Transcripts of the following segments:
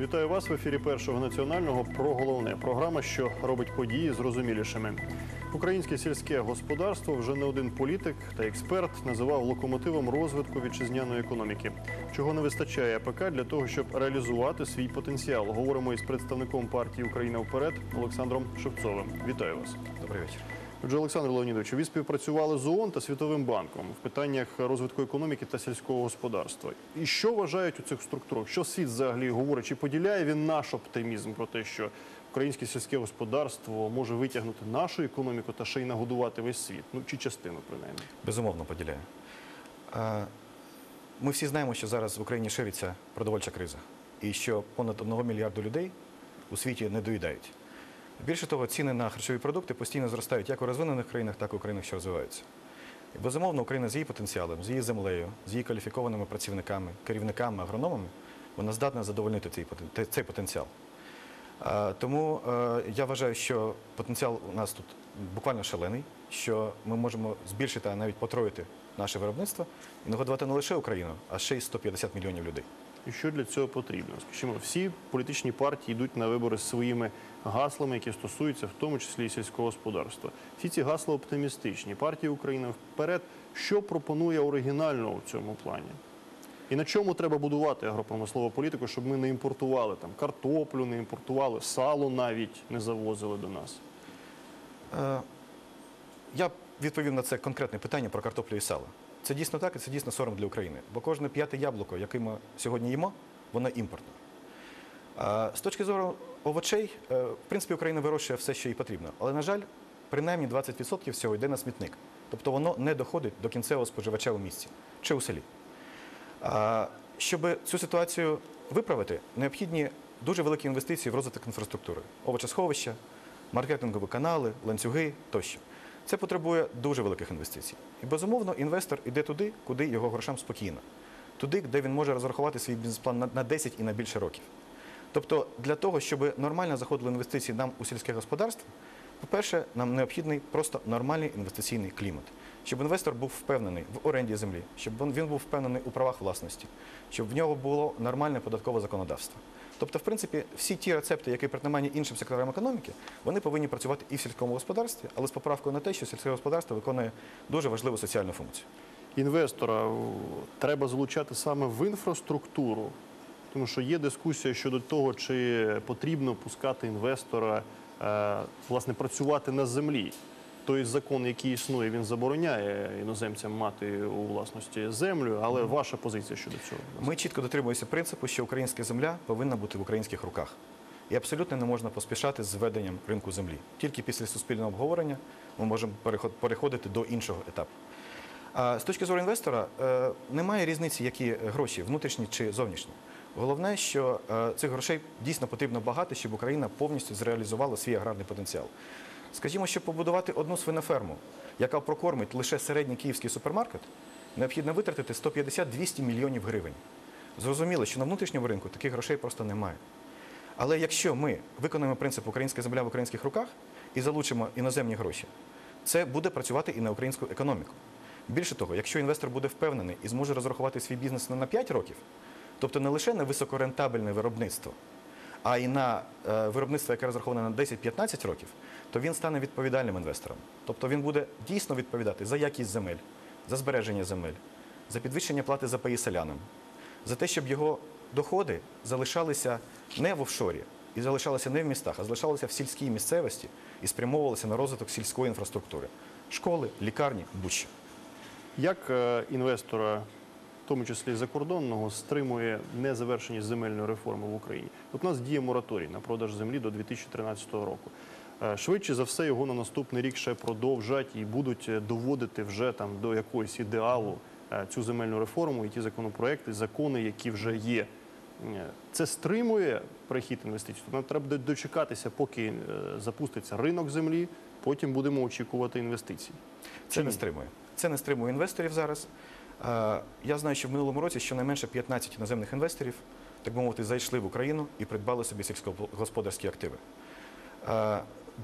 Вітаю вас в ефірі першого національного про головне. Програма, що робить події зрозумілішими. Українське сільське господарство вже не один політик та експерт називав локомотивом розвитку вітчизняної економіки. Чого не вистачає АПК для того, щоб реалізувати свій потенціал. Говоримо із представником партії Україна вперед Олександром Шевцовим. Вітаю вас. Добрий вечір. Отже, Олександр Леонідович, ви співпрацювали з ООН та Світовим банком в питаннях розвитку економіки та сільського господарства. І що вважають у цих структурах? Що світ взагалі говорить? Чи поділяє він наш оптимізм про те, що українське сільське господарство може витягнути нашу економіку та ще й нагодувати весь світ? Ну чи частину принаймні? Безумовно поділяю. Е, Ми всі знаємо, що зараз в Україні шириться продовольча криза, і що понад 1 мільярду людей у світі не доїдають. Більше того, ціни на харчові продукти постійно зростають як у розвинених країнах, так і у країнах, що розвиваються. Безумовно, Україна з її потенціалом, з її землею, з її кваліфікованими працівниками, керівниками, агрономами, вона здатна задовольнити цей потенціал. Тому е, я вважаю, що потенціал у нас тут буквально шалений, що ми можемо збільшити, а навіть потроїти наше виробництво і нагодувати не лише Україну, а ще й 150 мільйонів людей. Що для цього потрібно? Скажімо, всі політичні партії йдуть на вибори з своїми гаслами, які стосуються в тому числі і сільського господарства. Всі ці гасла оптимістичні. Партія Україна вперед. Що пропонує оригінального в цьому плані? І на чому треба будувати агропромислову політику, щоб ми не імпортували там картоплю, не імпортували сало, навіть не завозили до нас? Е, Я відповів на це конкретне питання про картоплю і сало. Це дійсно так, і це дійсно сором для України. Бо кожне п'яте яблуко, яке ми сьогодні їмо, воно імпортне. З точки зору овочей, е, в принципі, Україна вирощує все, що їй потрібно. Але, на жаль, принаймні 20% всього йде на смітник. Тобто воно не доходить до кінцевого споживача у місті чи у селі. Щоб цю ситуацію виправити, необхідні дуже великі інвестиції в розвиток інфраструктури, овочесховища, маркетингові канали, ланцюги тощо. Це потребує дуже великих інвестицій. І безумовно, інвестор іде туди, куди його грошам спокійно, туди, де він може розрахувати свій бізнес-план на- на 10 і на більше років. Тобто, для того, щоб нормально заходили інвестиції нам у сільське господарство, по-перше, нам необхідний просто нормальний інвестиційний клімат, щоб інвестор був впевнений в оренді землі, щоб він був впевнений у правах власності, щоб в нього було нормальне податкове законодавство. Тобто, в принципі, всі ті рецепти, які притаманні іншим секторам економіки, вони повинні працювати і в сільському господарстві, але з поправкою на те, що сільське господарство виконує дуже важливу соціальну функцію. Інвестора треба залучати саме в інфраструктуру, тому що є дискусія щодо того, чи потрібно пускати інвестора е, власне працювати на землі. Той закон, який існує, він забороняє іноземцям мати у власності землю. Але ваша позиція щодо цього? Ми чітко дотримуємося принципу, що українська земля повинна бути в українських руках. І абсолютно не можна поспішати з введенням ринку землі. Тільки після суспільного обговорення ми можемо переходити до іншого етапу. З точки зору інвестора, е, немає різниці, які гроші, внутрішні чи зовнішні. Головне, що е, цих грошей дійсно потрібно багато, щоб Україна повністю зреалізувала свій аграрний потенціал. Скажімо, щоб побудувати одну свиноферму, яка прокормить лише середній київський супермаркет, необхідно витратити 150-200 мільйонів гривень. Зрозуміло, що на внутрішньому ринку таких грошей просто немає. Але якщо ми виконуємо принцип українська земля в українських руках і залучимо іноземні гроші, це буде працювати і на українську економіку. Більше того, якщо інвестор буде впевнений і зможе розрахувати свій бізнес не на 5 років, тобто не лише на високорентабельне виробництво, а й на е, виробництво, яке розраховане на 10-15 років, то він стане відповідальним інвестором. Тобто він буде дійсно відповідати за якість земель, за збереження земель, за підвищення плати за паї селянам, за те, щоб його доходи залишалися не в офшорі і залишалися не в містах, а залишалися в сільській місцевості і спрямовувалися на розвиток сільської інфраструктури, школи, лікарні, будь-що. Як е, інвестора, в тому числі закордонного, стримує незавершеність земельної реформи в Україні? От у нас діє мораторій на продаж землі до 2013 року. Е, Швидше за все його на наступний рік ще продовжать і будуть е, доводити вже там до якогось ідеалу е, цю земельну реформу і ті законопроекти, закони, які вже є. Це стримує перехід інвестицій. Тобто Нам треба дочекатися, поки запуститься ринок землі, потім будемо очікувати інвестицій. Це Чи не стримує. Це не стримує інвесторів зараз. Я знаю, що в минулому році щонайменше 15 іноземних інвесторів, так би мовити, зайшли в Україну і придбали собі сільськогосподарські активи.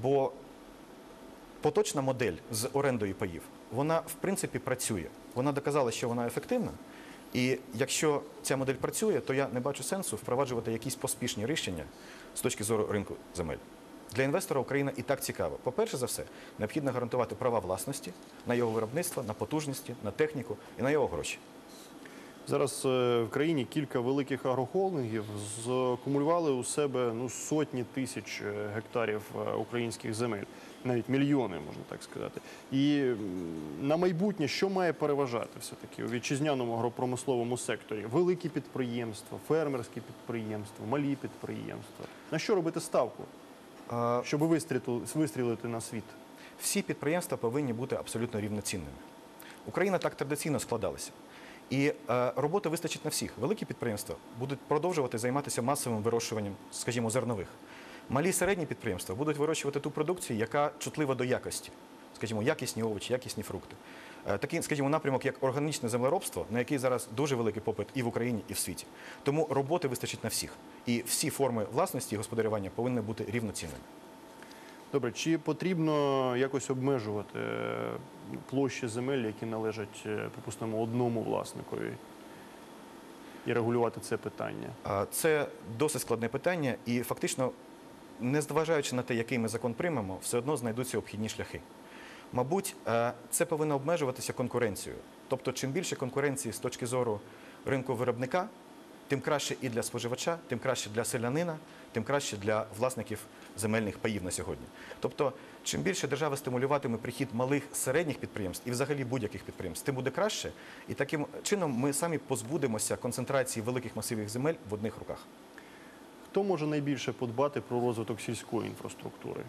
Бо поточна модель з орендою паїв, вона в принципі працює. Вона доказала, що вона ефективна. І якщо ця модель працює, то я не бачу сенсу впроваджувати якісь поспішні рішення з точки зору ринку земель. Для інвестора Україна і так цікава. По-перше за все, необхідно гарантувати права власності на його виробництво, на потужності, на техніку і на його гроші. Зараз е, в країні кілька великих агрохолдингів закумулювали у себе ну, сотні тисяч е, гектарів е, українських земель, навіть мільйони, можна так сказати. І на майбутнє що має переважати все-таки у вітчизняному агропромисловому секторі? Великі підприємства, фермерські підприємства, малі підприємства. На що робити ставку, щоб вистрілити на світ? Всі підприємства повинні бути абсолютно рівноцінними. Україна так традиційно складалася. І е, роботи вистачить на всіх. Великі підприємства будуть продовжувати займатися масовим вирощуванням, скажімо, зернових. Малі і середні підприємства будуть вирощувати ту продукцію, яка чутлива до якості, скажімо, якісні овочі, якісні фрукти. Е, такий, скажімо, напрямок, як органічне землеробство, на який зараз дуже великий попит і в Україні, і в світі. Тому роботи вистачить на всіх. І всі форми власності і господарювання повинні бути рівноцінними. Добре, чи потрібно якось обмежувати е, площі земель, які належать, е, припустимо, одному власникові, і регулювати це питання? Це досить складне питання, і фактично, не зважаючи на те, який ми закон приймемо, все одно знайдуться обхідні шляхи. Мабуть, е, це повинно обмежуватися конкуренцією. Тобто, чим більше конкуренції з точки зору ринку виробника, тим краще і для споживача, тим краще для селянина, тим краще для власників земельних паїв на сьогодні. Тобто, чим більше держава стимулюватиме прихід малих середніх підприємств і взагалі будь-яких підприємств, тим буде краще. І таким чином ми самі позбудемося концентрації великих масивів земель в одних руках. Хто може найбільше подбати про розвиток сільської інфраструктури?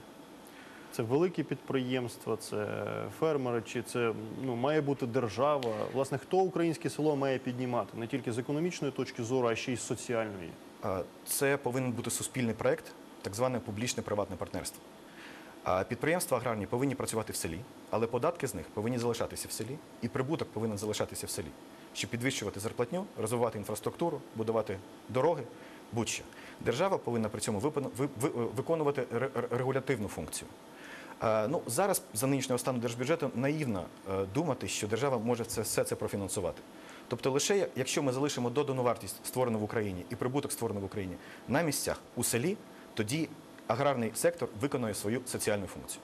Це великі підприємства, це фермери, чи це ну, має бути держава? Власне, хто українське село має піднімати не тільки з економічної точки зору, а ще й з соціальної? Це повинен бути суспільний проект, так зване публічне приватне партнерство. Підприємства аграрні повинні працювати в селі, але податки з них повинні залишатися в селі, і прибуток повинен залишатися в селі, щоб підвищувати зарплатню, розвивати інфраструктуру, будувати дороги, будь-що. Держава повинна при цьому виконувати ре- ре- регулятивну функцію. Ну, зараз за нинішнього стану держбюджету наївно е, думати, що держава може це, все це профінансувати. Тобто лише якщо ми залишимо додану вартість, створену в Україні, і прибуток створений в Україні на місцях у селі, тоді аграрний сектор виконує свою соціальну функцію.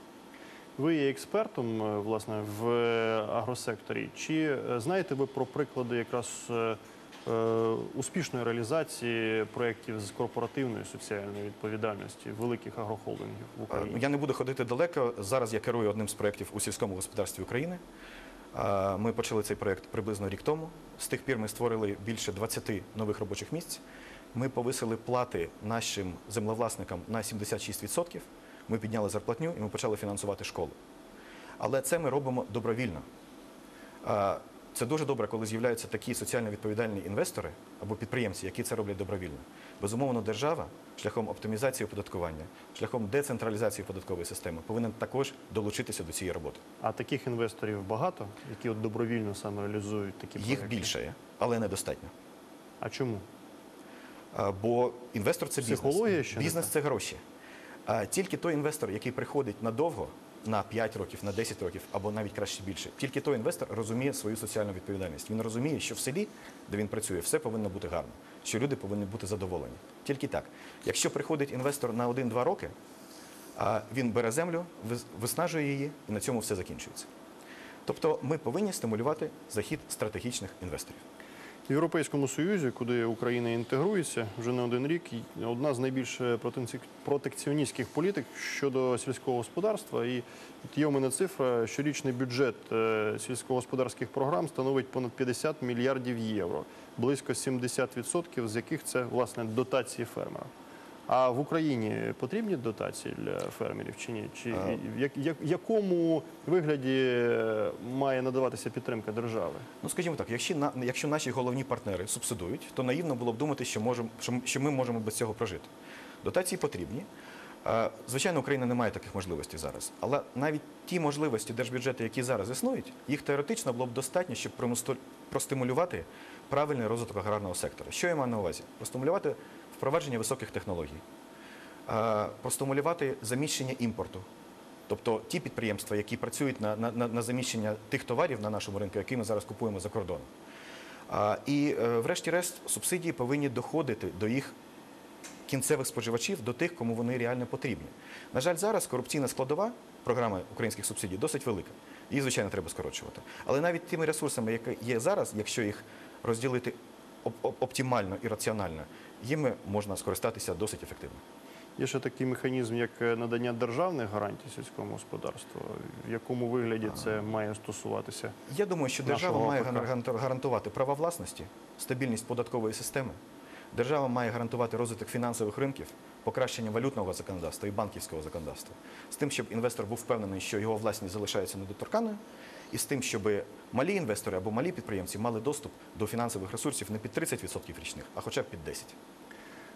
Ви є експертом е, власне в е, агросекторі. Чи е, знаєте ви про приклади якраз успішної реалізації проєктів з корпоративної соціальної відповідальності великих агрохолдингів в Україні? Я не буду ходити далеко. Зараз я керую одним з проєктів у сільському господарстві України. Ми почали цей проєкт приблизно рік тому. З тих пір ми створили більше 20 нових робочих місць. Ми повисили плати нашим землевласникам на 76%. Ми підняли зарплатню і ми почали фінансувати школи. Але це ми робимо добровільно. Це дуже добре, коли з'являються такі соціально відповідальні інвестори або підприємці, які це роблять добровільно. Безумовно, держава шляхом оптимізації оподаткування, шляхом децентралізації податкової системи повинен також долучитися до цієї роботи. А таких інвесторів багато, які от добровільно саме реалізують такі Їх проекти? більше, але недостатньо. А чому? Бо інвестор це бізнес. Психологія ще Бізнес це гроші. Тільки той інвестор, який приходить надовго, на 5 років, на 10 років або навіть краще більше, тільки той інвестор розуміє свою соціальну відповідальність. Він розуміє, що в селі, де він працює, все повинно бути гарно, що люди повинні бути задоволені. Тільки так. Якщо приходить інвестор на 1-2 роки, він бере землю, виснажує її, і на цьому все закінчується. Тобто ми повинні стимулювати захід стратегічних інвесторів. Європейському Союзі, куди Україна інтегрується вже не один рік, одна з найбільш протенці- протекціоністських політик щодо сільського господарства. І є у мене цифра, щорічний бюджет е, сільськогосподарських програм становить понад 50 мільярдів євро, близько 70% з яких це власне дотації фермерам. А в Україні потрібні дотації для фермерів чи ні? Чи в як, як, якому вигляді е, має надаватися підтримка держави? Ну, скажімо так, якщо, на, якщо наші головні партнери субсидують, то наївно було б думати, що, можем, що, ми можемо без цього прожити. Дотації потрібні. Е, Звичайно, Україна не має таких можливостей зараз. Але навіть ті можливості держбюджету, які зараз існують, їх теоретично було б достатньо, щоб простимулювати правильний розвиток аграрного сектора. Що я маю на увазі? Простимулювати впровадження високих технологій, е, простимулювати заміщення імпорту. Тобто ті підприємства, які працюють на, на, на заміщення тих товарів на нашому ринку, які ми зараз купуємо за кордоном. А, І, е, врешті-решт, субсидії повинні доходити до їх кінцевих споживачів, до тих, кому вони реально потрібні. На жаль, зараз корупційна складова програми українських субсидій досить велика. Її, звичайно, треба скорочувати. Але навіть тими ресурсами, які є зараз, якщо їх розділити оптимально і раціонально, їми можна скористатися досить ефективно. Є ще такий механізм, як е, надання державних гарантій сільському господарству. В якому вигляді це має стосуватися? Я думаю, що держава має гарантувати права власності, стабільність податкової системи. Держава має гарантувати розвиток фінансових ринків, покращення валютного законодавства і банківського законодавства, з тим, щоб інвестор був впевнений, що його власність залишається недоторканою, і з тим, щоб малі інвестори або малі підприємці мали доступ до фінансових ресурсів не під 30% річних, а хоча б під 10%.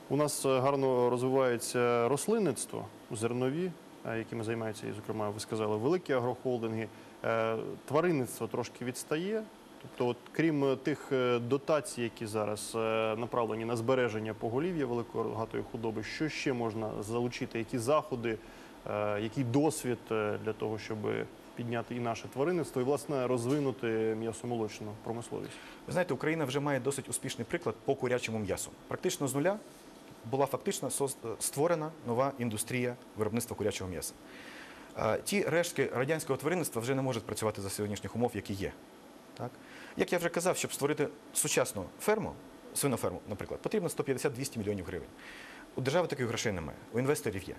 У нас е, гарно розвивається рослинництво, зернові, е, якими займаються, і, зокрема, ви сказали, великі агрохолдинги. Е, Тваринництво трошки відстає. Тобто, от, крім тих дотацій, які зараз направлені на збереження поголів'я великої рогатої худоби, що ще можна залучити? Які заходи, який досвід для того, щоб підняти і наше тваринництво, і власне розвинути м'ясомолочну промисловість? Ви знаєте, Україна вже має досить успішний приклад по курячому м'ясу. Практично з нуля була фактично створена нова індустрія виробництва курячого м'яса. Е, Ті рештки радянського тваринництва вже не можуть працювати за сьогоднішніх умов, які є. Так? Як я вже казав, щоб створити сучасну ферму, свиноферму, наприклад, потрібно 150-200 мільйонів гривень. У держави таких грошей немає, у інвесторів є.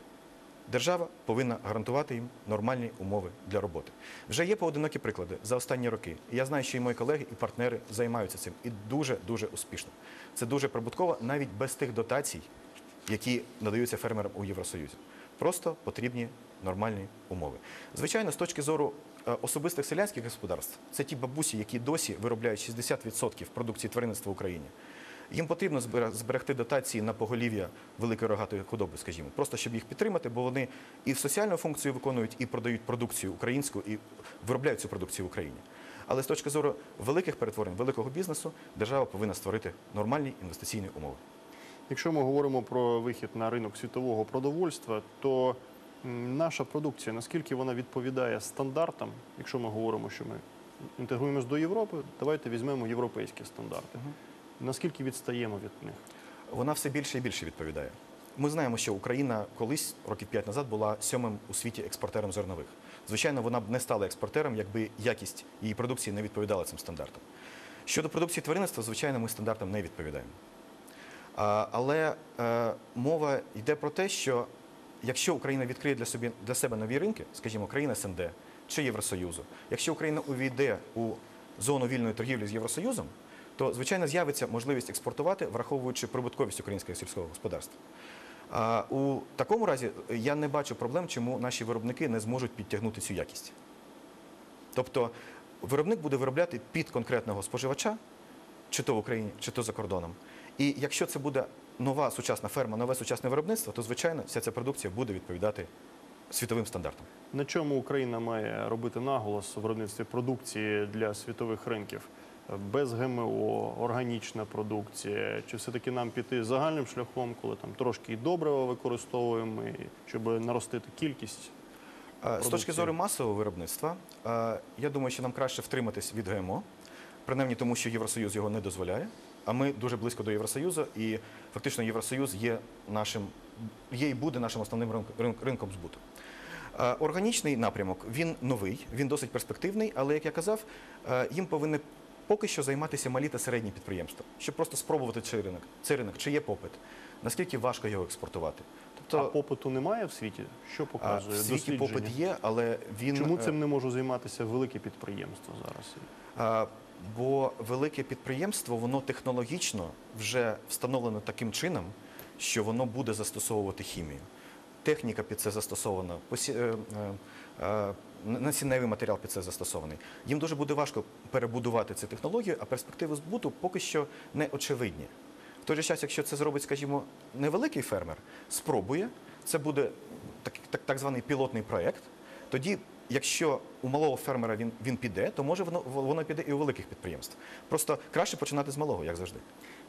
Держава повинна гарантувати їм нормальні умови для роботи. Вже є поодинокі приклади за останні роки. Я знаю, що і мої колеги, і партнери займаються цим. І дуже дуже успішно. Це дуже прибутково навіть без тих дотацій, які надаються фермерам у Євросоюзі. Просто потрібні нормальні умови. Звичайно, з точки зору е, особистих селянських господарств, це ті бабусі, які досі виробляють 60% продукції тваринництва в Україні. Їм потрібно зберегти дотації на поголів'я великої рогатої худоби, скажімо, просто щоб їх підтримати, бо вони і соціальну функцію виконують, і продають продукцію українську, і виробляють цю продукцію в Україні. Але з точки зору великих перетворень, великого бізнесу, держава повинна створити нормальні інвестиційні умови. Якщо ми говоримо про вихід на ринок світового продовольства, то наша продукція, наскільки вона відповідає стандартам, якщо ми говоримо, що ми інтегруємось до Європи, давайте візьмемо європейські стандарти. Наскільки відстаємо від них? Вона все більше і більше відповідає. Ми знаємо, що Україна колись, років 5 назад, була сьомим у світі експортером зернових. Звичайно, вона б не стала експортером, якби якість її продукції не відповідала цим стандартам. Щодо продукції тваринництва, звичайно, ми стандартам не відповідаємо. Але е, мова йде про те, що якщо Україна відкриє для, собі, для себе нові ринки, скажімо, країна СНД чи Євросоюзу, якщо Україна увійде у зону вільної торгівлі з Євросоюзом, то звичайно з'явиться можливість експортувати, враховуючи прибутковість українського сільського господарства. А у такому разі я не бачу проблем, чому наші виробники не зможуть підтягнути цю якість. Тобто виробник буде виробляти під конкретного споживача, чи то в Україні, чи то за кордоном. І якщо це буде нова сучасна ферма, нове сучасне виробництво, то звичайно вся ця продукція буде відповідати світовим стандартам. На чому Україна має робити наголос у виробництві продукції для світових ринків? Без ГМО, органічна продукція, чи все-таки нам піти загальним шляхом, коли там трошки і добрива використовуємо, щоб наростити кількість? Е, З точки зору масового виробництва, е, я думаю, що нам краще втриматись від ГМО, принаймні тому, що Євросоюз його не дозволяє. А ми дуже близько до Євросоюзу, і фактично Євросоюз є нашим є і буде нашим основним ринк- ринк- ринком збуту. Е, Органічний напрямок він новий, він досить перспективний, але як я казав, їм повинні поки що займатися малі та середні підприємства, щоб просто спробувати цей ринок, цей ринок, чи є попит, наскільки важко його експортувати. А попиту немає в світі? Що показує в світі попит є, але він Чому е, цим не можуть займатися великі підприємства зараз? А, Бо велике підприємство, воно технологічно вже встановлено таким чином, що воно буде застосовувати хімію. Техніка під це застосована, е, е, насінневий матеріал під це застосований. Їм дуже буде важко перебудувати цю технологію, а перспективи збуту поки що не очевидні. В той же час, якщо це зробить, скажімо, невеликий фермер, спробує, це буде так, так, так званий пілотний проєкт, тоді, якщо у малого фермера він, він піде, то може воно, воно піде і у великих підприємств. Просто краще починати з малого, як завжди.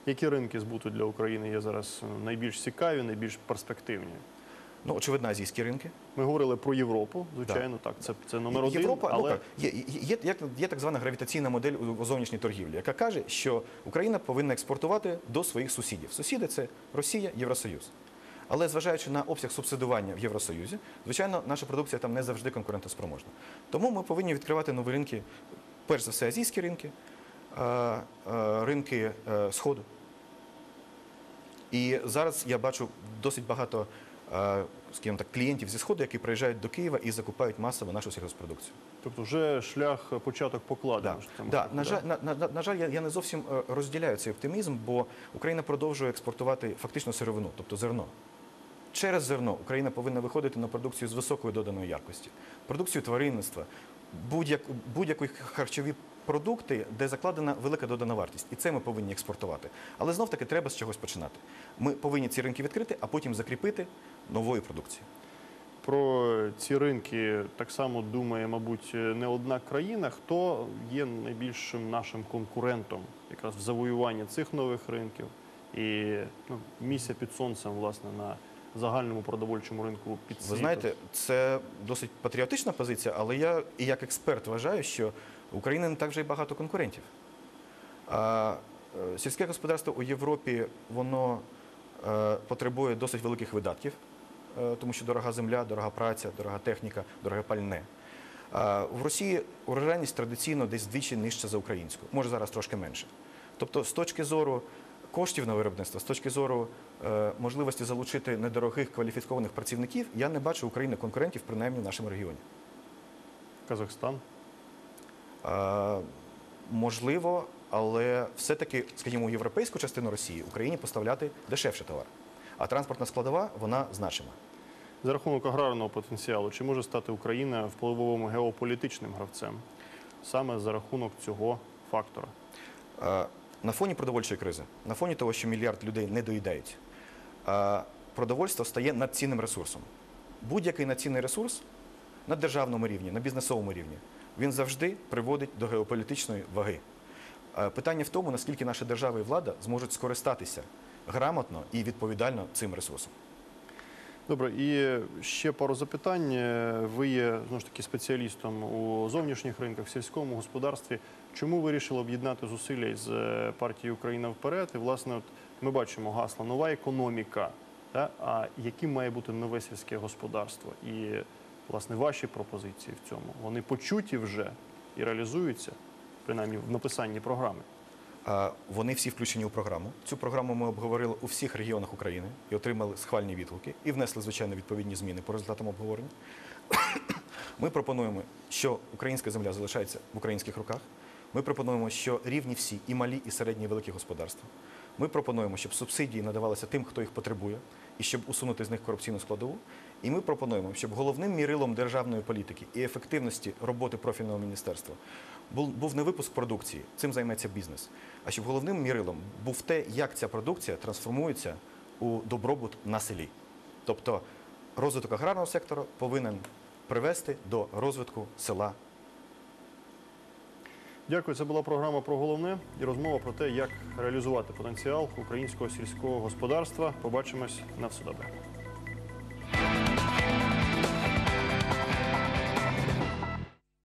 Які ринки збуту для України є зараз е, найбільш цікаві, найбільш перспективні? Ну, очевидно, азійські ринки. Ми говорили про Європу, звичайно, так, це, це номер один. Європа, але ну, є, є, є, є так звана гравітаційна модель у, зовнішній торгівлі, яка каже, що Україна повинна експортувати до своїх сусідів. Сусіди це Росія, Євросоюз. Але зважаючи на обсяг субсидування в Євросоюзі, звичайно, наша продукція там не завжди конкурентоспроможна. Тому ми повинні відкривати нові ринки, перш за все, азійські ринки, ринки е, Сходу. І зараз я бачу досить багато е, скажімо так, клієнтів зі Сходу, які приїжджають до Києва і закупають масово нашу сільгоспродукцію. тобто вже шлях початок покладено. Да. Да. На, жаль, на, на, на жаль, я, я не зовсім е, розділяю цей оптимізм, бо Україна продовжує експортувати фактично сировину, тобто зерно. Через зерно Україна повинна виходити на продукцію з високою доданою якості, продукцію тваринництва, будь-як, будь-які харчові продукти, де закладена велика додана вартість. І це ми повинні експортувати. Але знов таки треба з чогось починати. Ми повинні ці ринки відкрити, а потім закріпити новою продукцією. Про ці ринки так само думає, мабуть, не одна країна. Хто є найбільшим нашим конкурентом якраз в завоюванні цих нових ринків і ну, місія під сонцем, власне, на загальному продовольчому ринку під Ви знаєте, це досить патріотична позиція, але я і як експерт вважаю, що України не так вже й багато конкурентів. А е, сільське господарство у Європі воно е, потребує досить великих видатків, е, тому що дорога земля, дорога праця, дорога техніка, дороге пальне. В Росії урожайність традиційно десь вдвічі нижча за українську, може зараз трошки менше. Тобто, з точки зору коштів на виробництво, з точки зору можливості залучити недорогих кваліфікованих працівників, я не бачу України конкурентів, принаймні в нашому регіоні. Казахстан. Е, можливо, але все-таки, скажімо, у європейську частину Росії Україні поставляти дешевше товар. А транспортна складова вона значима. За рахунок аграрного потенціалу, чи може стати Україна впливовим геополітичним гравцем саме за рахунок цього фактора? Е, На фоні продовольчої кризи, на фоні того, що мільярд людей не доїдають, е, продовольство стає надцінним ресурсом. Будь-який надцінний ресурс на державному рівні, на бізнесовому рівні, він завжди приводить до геополітичної ваги. Е, Питання в тому, наскільки наша держава і влада зможуть скористатися грамотно і відповідально цим ресурсом. Добре, і ще пару запитань. Е, Ви є знову ж таки спеціалістом у зовнішніх ринках, в сільському господарстві. Чому вирішили об'єднати зусилля з е, партією Україна вперед? І власне, от ми бачимо гасло нова економіка. Та? А яким має бути нове сільське господарство? І власне ваші пропозиції в цьому вони почуті вже і реалізуються, принаймні в написанні програми. Вони всі включені у програму. Цю програму ми обговорили у всіх регіонах України і отримали схвальні відгуки і внесли, звичайно, відповідні зміни по результатам обговорення. Ми пропонуємо, що українська земля залишається в українських руках. Ми пропонуємо, що рівні всі і малі, і середні, і великі господарства. Ми пропонуємо, щоб субсидії надавалися тим, хто їх потребує, і щоб усунути з них корупційну складову. І ми пропонуємо, щоб головним мірилом державної політики і ефективності роботи профільного міністерства був, не випуск продукції, цим займеться бізнес, а щоб головним мірилом був те, як ця продукція трансформується у добробут на селі. Тобто розвиток аграрного сектору повинен привести до розвитку села Дякую. Це була програма про головне і розмова про те, як реалізувати потенціал українського сільського господарства. Побачимось на все добре.